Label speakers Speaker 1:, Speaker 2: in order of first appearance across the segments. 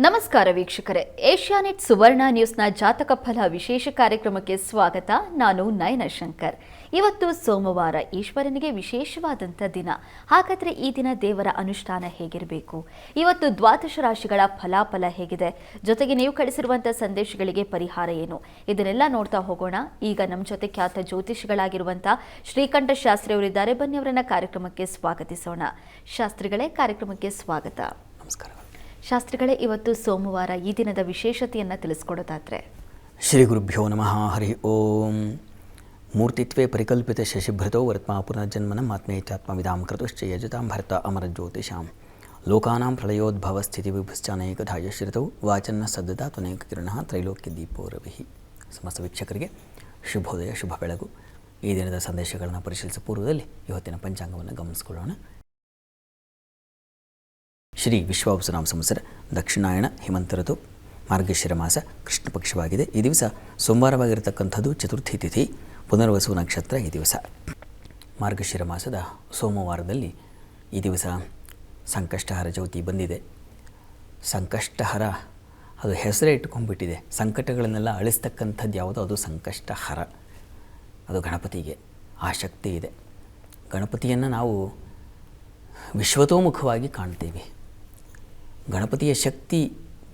Speaker 1: ನಮಸ್ಕಾರ ವೀಕ್ಷಕರೇ. ಏಷ್ಯಾನೆಟ್ ಸುವರ್ಣ ನ್ಯೂಸ್ನ ಜಾತಕ ಫಲ ವಿಶೇಷ ಕಾರ್ಯಕ್ರಮಕ್ಕೆ ಸ್ವಾಗತ. ನಾನು ನಯನ ಶಂಕರ್. ಇವತ್ತು ಸೋಮವಾರ ಈಶ್ವರನಿಗೆ ವಿಶೇಷವಾದಂಥ ದಿನ. ಹಾಗಾದರೆ ಈ ದಿನ ದೇವರ ಅನುಷ್ಠಾನ ಹೇಗಿರಬೇಕು? ಇವತ್ತು ದ್ವಾದಶ ರಾಶಿಗಳ ಫಲಾಫಲ ಹೇಗಿದೆ? ಜೊತೆಗೆ ನೀವು ಕಳಿಸಿರುವಂಥ ಸಂದೇಶಗಳಿಗೆ ಪರಿಹಾರ ಏನು? ಇದನ್ನೆಲ್ಲ ನೋಡ್ತಾ ಹೋಗೋಣ. ಈಗ ನಮ್ಮ ಜೊತೆ ಖ್ಯಾತ ಜ್ಯೋತಿಷಿಗಳಾಗಿರುವಂಥ ಶ್ರೀಕಂಠ ಶಾಸ್ತ್ರಿ ಅವರಿದ್ದಾರೆ ಬನ್ನಿ ಅವರನ್ನ ಕಾರ್ಯಕ್ರಮಕ್ಕೆ ಸ್ವಾಗತಿಸೋಣ. ಶಾಸ್ತ್ರಿಗಳೇ, ಕಾರ್ಯಕ್ರಮಕ್ಕೆ ಸ್ವಾಗತ.
Speaker 2: ನಮಸ್ಕಾರ.
Speaker 1: ಶಾಸ್ತ್ರಿಗಳೇ ಇವತ್ತು ಸೋಮವಾರ ಈ ದಿನದ ವಿಶೇಷತೆಯನ್ನು ತಿಳಿಸ್ಕೊಡೋದಾದ್ರೆ.
Speaker 2: ಶ್ರೀ ಗುರುಭ್ಯೋ ನಮಃ, ಹರಿ ಓಂ. ಮೂರ್ತಿತ್ವೇ ಪರಿಕಲ್ಪಿತ ಶಶಿಭೃತೋ ವರ್ತ್ಮಾ ಪುನರ್ಜನ್ಮನ ಆತ್ಮೇತ್ಯಾತ್ಮವಿದಾಂ ಕೃತುಶ್ಚ ಯಜತಾಂ ಭರ್ತ ಅಮರಜ್ಯೋತಿಷಾಂ. ಲೋಕಾನಾಂ ಪ್ರಳಯೋದ್ಭವ ಸ್ಥಿತಿ ವಿಭಶ್ಚಾನೇಕಧಾಯ ಶ್ರಿತೌ ವಾಚನ್ನ ಸದ್ದತಾ ತ್ವನೇಕ ಕಿರಣ ತ್ರೈಲೋಕ್ಯ ದೀಪೋರವಿಹಿ ರವಿ. ಸಮಸ್ತ ವೀಕ್ಷಕರಿಗೆ ಶುಭೋದಯ, ಶುಭ ಬೆಳಗು. ಈ ದಿನದ ಸಂದೇಶಗಳನ್ನು ಪರಿಶೀಲಿಸುವ ಪೂರ್ವದಲ್ಲಿ ಇವತ್ತಿನ ಪಂಚಾಂಗವನ್ನು ಗಮನಿಸಿಕೊಳ್ಳೋಣ. ಶ್ರೀ ವಿಶ್ವಾವಸುನಾಮ ಸಂವತ್ಸರ ದಕ್ಷಿಣಾಯಣ ಹಿಮಂತರದು ಮಾರ್ಗಶಿರ ಮಾಸ ಕೃಷ್ಣ ಪಕ್ಷವಾಗಿದೆ. ಈ ದಿವಸ ಸೋಮವಾರವಾಗಿರತಕ್ಕಂಥದ್ದು ಚತುರ್ಥಿ ತಿಥಿ, ಪುನರ್ವಸು ನಕ್ಷತ್ರ ಈ ದಿವಸ. ಮಾರ್ಗಶಿರ ಮಾಸದ ಸೋಮವಾರದಲ್ಲಿ ಈ ದಿವಸ ಸಂಕಷ್ಟಹರ ಜ್ಯೋತಿ ಬಂದಿದೆ. ಸಂಕಷ್ಟಹರ, ಅದು ಹೆಸರೇ ಇಟ್ಕೊಂಡ್ಬಿಟ್ಟಿದೆ ಸಂಕಟಗಳನ್ನೆಲ್ಲ ಅಳಿಸ್ತಕ್ಕಂಥದ್ದು ಯಾವುದೋ ಅದು ಸಂಕಷ್ಟಹರ. ಅದು ಗಣಪತಿಗೆ ಆ ಶಕ್ತಿ ಇದೆ. ಗಣಪತಿಯನ್ನು ನಾವು ವಿಶ್ವತೋಮುಖವಾಗಿ ಕಾಣ್ತೀವಿ. ಗಣಪತಿಯ ಶಕ್ತಿ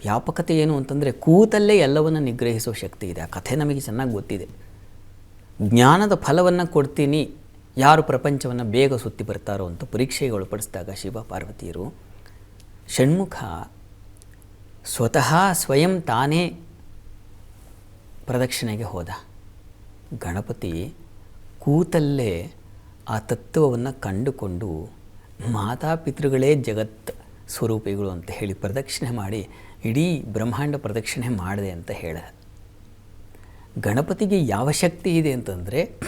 Speaker 2: ವ್ಯಾಪಕತೆ ಏನು ಅಂತಂದರೆ ಕೂತಲ್ಲೇ ಎಲ್ಲವನ್ನು ನಿಗ್ರಹಿಸೋ ಶಕ್ತಿ ಇದೆ. ಆ ಕಥೆ ನಮಗೆ ಚೆನ್ನಾಗಿ ಗೊತ್ತಿದೆ. ಜ್ಞಾನದ ಫಲವನ್ನು ಕೊಡ್ತೀನಿ, ಯಾರು ಪ್ರಪಂಚವನ್ನು ಬೇಗ ಸುತ್ತಿ ಬರ್ತಾರೋ ಅಂತ ಪರೀಕ್ಷೆಗೆ ಒಳಪಡಿಸಿದಾಗ ಶಿವ ಪಾರ್ವತಿಯರು, ಷಣ್ಮುಖ ಸ್ವತಃ ಸ್ವಯಂ ತಾನೇ ಪ್ರದಕ್ಷಿಣೆಗೆ ಹೋದ. ಗಣಪತಿ ಕೂತಲ್ಲೇ ಆ ತತ್ವವನ್ನು ಕಂಡುಕೊಂಡು ಮಾತಾಪಿತೃಗಳೇ ಜಗತ್ ಸ್ವರೂಪಿಗಳು ಅಂತ ಹೇಳಿ ಪ್ರದಕ್ಷಿಣೆ ಮಾಡಿ, ಇಡೀ ಬ್ರಹ್ಮಾಂಡ ಪ್ರದಕ್ಷಿಣೆ ಮಾಡಿದೆ ಅಂತ ಹೇಳ. ಗಣಪತಿಗೆ ಯಾವ ಶಕ್ತಿ ಇದೆ ಅಂತಂದರೆ,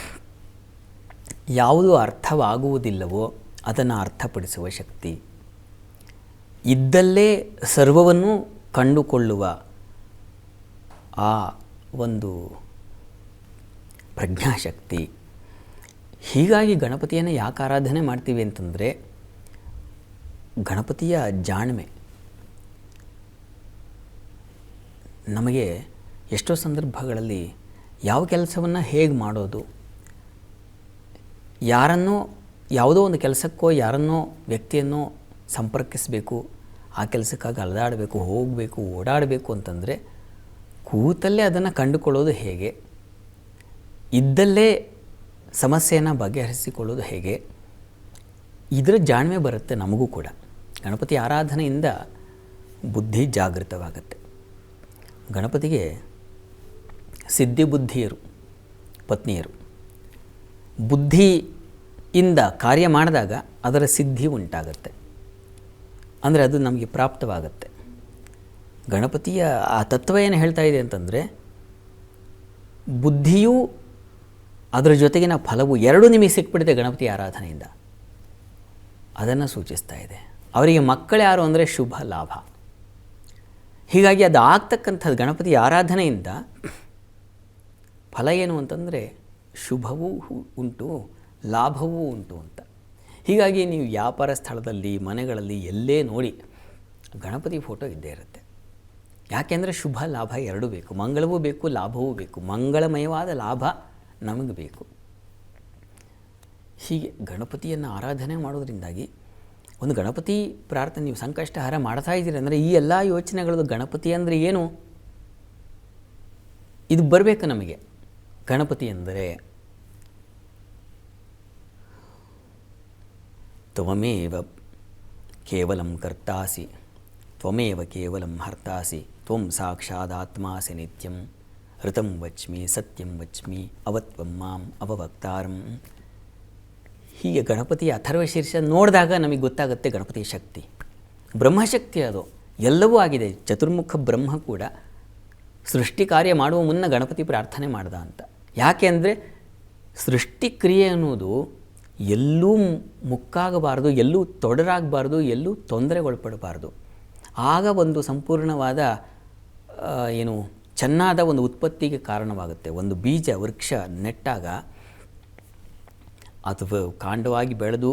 Speaker 2: ಯಾವುದು ಅರ್ಥವಾಗುವುದಿಲ್ಲವೋ ಅದನ್ನು ಅರ್ಥಪಡಿಸುವ ಶಕ್ತಿ. ಇದ್ದಲ್ಲೇ ಸರ್ವವನ್ನು ಕಂಡುಕೊಳ್ಳುವ ಆ ಒಂದು ಪ್ರಜ್ಞಾಶಕ್ತಿ. ಹೀಗಾಗಿ ಗಣಪತಿಯನ್ನು ಯಾಕೆ ಆರಾಧನೆ ಮಾಡ್ತೀವಿ ಅಂತಂದರೆ ಗಣಪತಿಯ ಜಾಣ್ಮೆ. ನಮಗೆ ಎಷ್ಟೋ ಸಂದರ್ಭಗಳಲ್ಲಿ ಯಾವ ಕೆಲಸವನ್ನು ಹೇಗೆ ಮಾಡೋದು, ಯಾರನ್ನೋ, ಯಾವುದೋ ಒಂದು ಕೆಲಸಕ್ಕೋ ಯಾರನ್ನೋ ವ್ಯಕ್ತಿಯನ್ನು ಸಂಪರ್ಕಿಸಬೇಕು, ಆ ಕೆಲಸಕ್ಕಾಗಿ ಅಲದಾಡಬೇಕು, ಹೋಗಬೇಕು, ಓಡಾಡಬೇಕು ಅಂತಂದರೆ ಕೂತಲ್ಲೇ ಅದನ್ನು ಕಂಡುಕೊಳ್ಳೋದು ಹೇಗೆ, ಇದ್ದಲ್ಲೇ ಸಮಸ್ಯೆಯನ್ನು ಬಗೆಹರಿಸಿಕೊಳ್ಳೋದು ಹೇಗೆ, ಇದರ ಜಾಣ್ಮೆ ಬರುತ್ತೆ ನಮಗೂ ಕೂಡ. ಗಣಪತಿ ಆರಾಧನೆಯಿಂದ ಬುದ್ಧಿ ಜಾಗೃತವಾಗುತ್ತೆ. ಗಣಪತಿಗೆ ಸಿದ್ಧಿ ಬುದ್ಧಿಯರು, ಪತ್ನಿಯರು. ಬುದ್ಧಿಯಿಂದ ಕಾರ್ಯ ಮಾಡಿದಾಗ ಅದರ ಸಿದ್ಧಿ ಉಂಟಾಗುತ್ತೆ. ಅಂದರೆ ಅದು ನಮಗೆ ಪ್ರಾಪ್ತವಾಗುತ್ತೆ. ಗಣಪತಿಯ ಆ ತತ್ವ ಏನು ಹೇಳ್ತಾ ಇದೆ ಅಂತಂದರೆ, ಬುದ್ಧಿಯೂ ಅದರ ಜೊತೆಗಿನ ಫಲವು ಎರಡು ನಿಮಗೆ ಸಿಕ್ಬಿಡುತ್ತೆ ಗಣಪತಿ ಆರಾಧನೆಯಿಂದ. ಅದನ್ನು ಸೂಚಿಸ್ತಾ ಇದೆ. ಅವರಿಗೆ ಮಕ್ಕಳು ಯಾರು ಅಂದರೆ ಶುಭ ಲಾಭ. ಹೀಗಾಗಿ ಅದು ಆಗ್ತಕ್ಕಂಥದ್ದು ಗಣಪತಿ ಆರಾಧನೆಯಿಂದ ಫಲ ಏನು ಅಂತಂದರೆ ಶುಭವೂ ಉಂಟು, ಲಾಭವೂ ಉಂಟು ಅಂತ. ಹೀಗಾಗಿ ನೀವು ವ್ಯಾಪಾರ ಸ್ಥಳದಲ್ಲಿ, ಮನೆಗಳಲ್ಲಿ ಎಲ್ಲೇ ನೋಡಿ ಗಣಪತಿ ಫೋಟೋ ಇದ್ದೇ ಇರುತ್ತೆ. ಯಾಕೆಂದರೆ ಶುಭ, ಲಾಭ ಎರಡೂ ಬೇಕು. ಮಂಗಳವೂ ಬೇಕು, ಲಾಭವೂ ಬೇಕು. ಮಂಗಳಮಯವಾದ ಲಾಭ ನಮಗೆ ಬೇಕು. ಹೀಗೆ ಗಣಪತಿಯನ್ನು ಆರಾಧನೆ ಮಾಡೋದ್ರಿಂದಾಗಿ ಒಂದು ಗಣಪತಿ ಪ್ರಾರ್ಥನೆ, ನೀವು ಸಂಕಷ್ಟಹಾರ ಮಾಡ್ತಾ ಇದ್ದೀರಿ ಅಂದರೆ ಈ ಎಲ್ಲ ಯೋಚನೆಗಳದ್ದು ಗಣಪತಿ ಅಂದರೆ ಏನು? ಇದು ಬರಬೇಕು ನಮಗೆ. ಗಣಪತಿ ಅಂದರೆ ತ್ವಮೇವ ಕೇವಲಂ ಕರ್ತಾಸಿ, ತ್ವಮೇವ ಕೇವಲಂ ಹರ್ತಾಸಿ, ತ್ವಂ ಸಾಕ್ಷಾದಾತ್ಮಾಸಿ ನಿತ್ಯಂ, ಋತಂ ವಚ್ಮಿ ಸತ್ಯಂ ವಚ್ಮಿ ಅವತ್ವಂ ಮಾಂ ಅವವಕ್ತಾರಂ. ಹೀಗೆ ಗಣಪತಿಯ ಅಥರ್ವ ಶೀರ್ಷ ನೋಡಿದಾಗ ನಮಗೆ ಗೊತ್ತಾಗುತ್ತೆ ಗಣಪತಿಯ ಶಕ್ತಿ. ಬ್ರಹ್ಮಶಕ್ತಿ ಅದು. ಎಲ್ಲವೂ ಆಗಿದೆ. ಚತುರ್ಮುಖ ಬ್ರಹ್ಮ ಕೂಡ ಸೃಷ್ಟಿ ಕಾರ್ಯ ಮಾಡುವ ಮುನ್ನ ಗಣಪತಿ ಪ್ರಾರ್ಥನೆ ಮಾಡ್ದ ಅಂತ. ಯಾಕೆ ಅಂದರೆ ಸೃಷ್ಟಿ ಕ್ರಿಯೆ ಅನ್ನೋದು ಎಲ್ಲೂ ಮುಕ್ಕಾಗಬಾರ್ದು, ಎಲ್ಲೂ ತೊಡರಾಗಬಾರ್ದು, ಎಲ್ಲೂ ತೊಂದರೆಗೊಳಪಡಬಾರ್ದು. ಆಗ ಒಂದು ಸಂಪೂರ್ಣವಾದ ಏನು, ಚೆನ್ನಾದ ಒಂದು ಉತ್ಪತ್ತಿಗೆ ಕಾರಣವಾಗುತ್ತೆ. ಒಂದು ಬೀಜ, ವೃಕ್ಷ ನೆಟ್ಟಾಗ ಅದು ಕಾಂಡವಾಗಿ ಬೆಳೆದು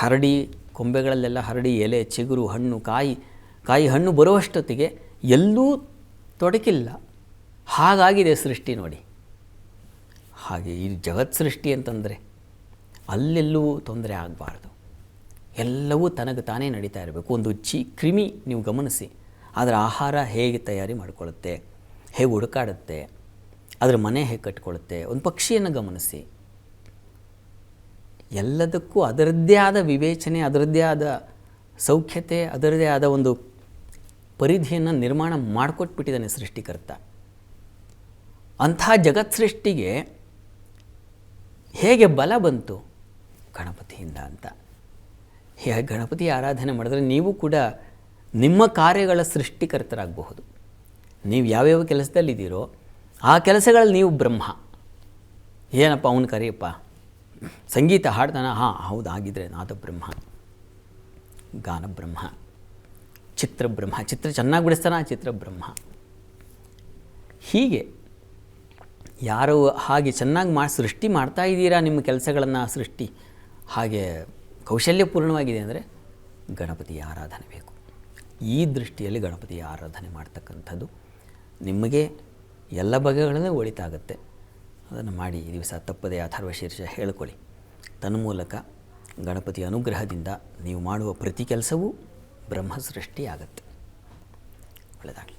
Speaker 2: ಹರಡಿ ಕೊಂಬೆಗಳಲ್ಲೆಲ್ಲ ಹರಡಿ ಎಲೆ, ಚಿಗುರು, ಹಣ್ಣು, ಕಾಯಿ ಕಾಯಿ ಹಣ್ಣು ಬರುವಷ್ಟೊತ್ತಿಗೆ ಎಲ್ಲೂ ತೊಡಕಿಲ್ಲ. ಹಾಗಾಗಿದೆ ಸೃಷ್ಟಿ ನೋಡಿ. ಹಾಗೆ ಈ ಜಗತ್ ಸೃಷ್ಟಿ ಅಂತಂದರೆ ಅಲ್ಲೆಲ್ಲೂ ತೊಂದರೆ ಆಗಬಾರ್ದು. ಎಲ್ಲವೂ ತನಗೆ ತಾನೇ ನಡೀತಾ ಇರಬೇಕು. ಒಂದು ಚಿ ಕ್ರಿಮಿ ನೀವು ಗಮನಿಸಿ. ಅದರ ಆಹಾರ ಹೇಗೆ ತಯಾರಿ ಮಾಡಿಕೊಳ್ಳುತ್ತೆ ಹೇಗೆ ಹುಡುಕಾಡುತ್ತೆ, ಅದರ ಮನೆ ಹೇಗೆ ಕಟ್ಕೊಳ್ಳುತ್ತೆ ಒಂದು ಪಕ್ಷಿಯನ್ನು ಗಮನಿಸಿ. ಎಲ್ಲದಕ್ಕೂ ಅದರದ್ದೇ ಆದ ವಿವೇಚನೆ, ಅದರದ್ದೇ ಆದ ಸೌಖ್ಯತೆ, ಅದರದ್ದೇ ಆದ ಒಂದು ಪರಿಧಿಯನ್ನು ನಿರ್ಮಾಣ ಮಾಡಿಕೊಟ್ಬಿಟ್ಟಿದ್ದಾನೆ ಸೃಷ್ಟಿಕರ್ತ. ಅಂಥ ಜಗತ್ ಸೃಷ್ಟಿಗೆ ಹೇಗೆ ಬಲ ಬಂತು? ಗಣಪತಿಯಿಂದ ಅಂತ. ಹೇಗೆ ಗಣಪತಿ ಆರಾಧನೆ ಮಾಡಿದ್ರೆ ನೀವು ಕೂಡ ನಿಮ್ಮ ಕಾರ್ಯಗಳ ಸೃಷ್ಟಿಕರ್ತರಾಗಬಹುದು. ನೀವು ಯಾವ್ಯಾವ ಕೆಲಸದಲ್ಲಿದ್ದೀರೋ ಆ ಕೆಲಸಗಳಲ್ಲಿ ನೀವು ಬ್ರಹ್ಮ. ಏನಪ್ಪ ಅವನು ಕರಿಯಪ್ಪ? ಸಂಗೀತ ಹಾಡ್ತಾನೆ ಹಾಂ ಹೌದು ಆಗಿದ್ರೆ ಗಾನ ಬ್ರಹ್ಮ ಚಿತ್ರ ಬ್ರಹ್ಮ ಚಿತ್ರ ಚೆನ್ನಾಗಿ ಬಿಡಿಸ್ತಾನ, ಚಿತ್ರಬ್ರಹ್ಮ. ಹೀಗೆ ಯಾರು ಹಾಗೆ ಚೆನ್ನಾಗಿ ಮಾಡಿ ಸೃಷ್ಟಿ ಮಾಡ್ತಾ ಇದ್ದೀರಾ ನಿಮ್ಮ ಕೆಲಸಗಳನ್ನು, ಸೃಷ್ಟಿ? ಹಾಗೆ ಕೌಶಲ್ಯಪೂರ್ಣವಾಗಿದೆ ಅಂದರೆ ಗಣಪತಿಯ ಆರಾಧನೆ ಬೇಕು. ಈ ದೃಷ್ಟಿಯಲ್ಲಿ ಗಣಪತಿಯ ಆರಾಧನೆ ಮಾಡ್ತಕ್ಕಂಥದ್ದು ನಿಮಗೆ ಎಲ್ಲ ಬಗೆಗಳಲ್ಲೂ ಒಳಿತಾಗುತ್ತೆ. ಅದನ್ನು ಮಾಡಿ ಈ ದಿವಸ ತಪ್ಪದೇ ಅಥರ್ವ ಶೀರ್ಷ ಹೇಳ್ಕೊಳ್ಳಿ. ತನ್ಮೂಲಕ ಗಣಪತಿ ಅನುಗ್ರಹದಿಂದ ನೀವು ಮಾಡುವ ಪ್ರತಿ ಕೆಲಸವೂ ಬ್ರಹ್ಮ ಆಗುತ್ತೆ ಒಳ್ಳೆಯದಾಗಲಿ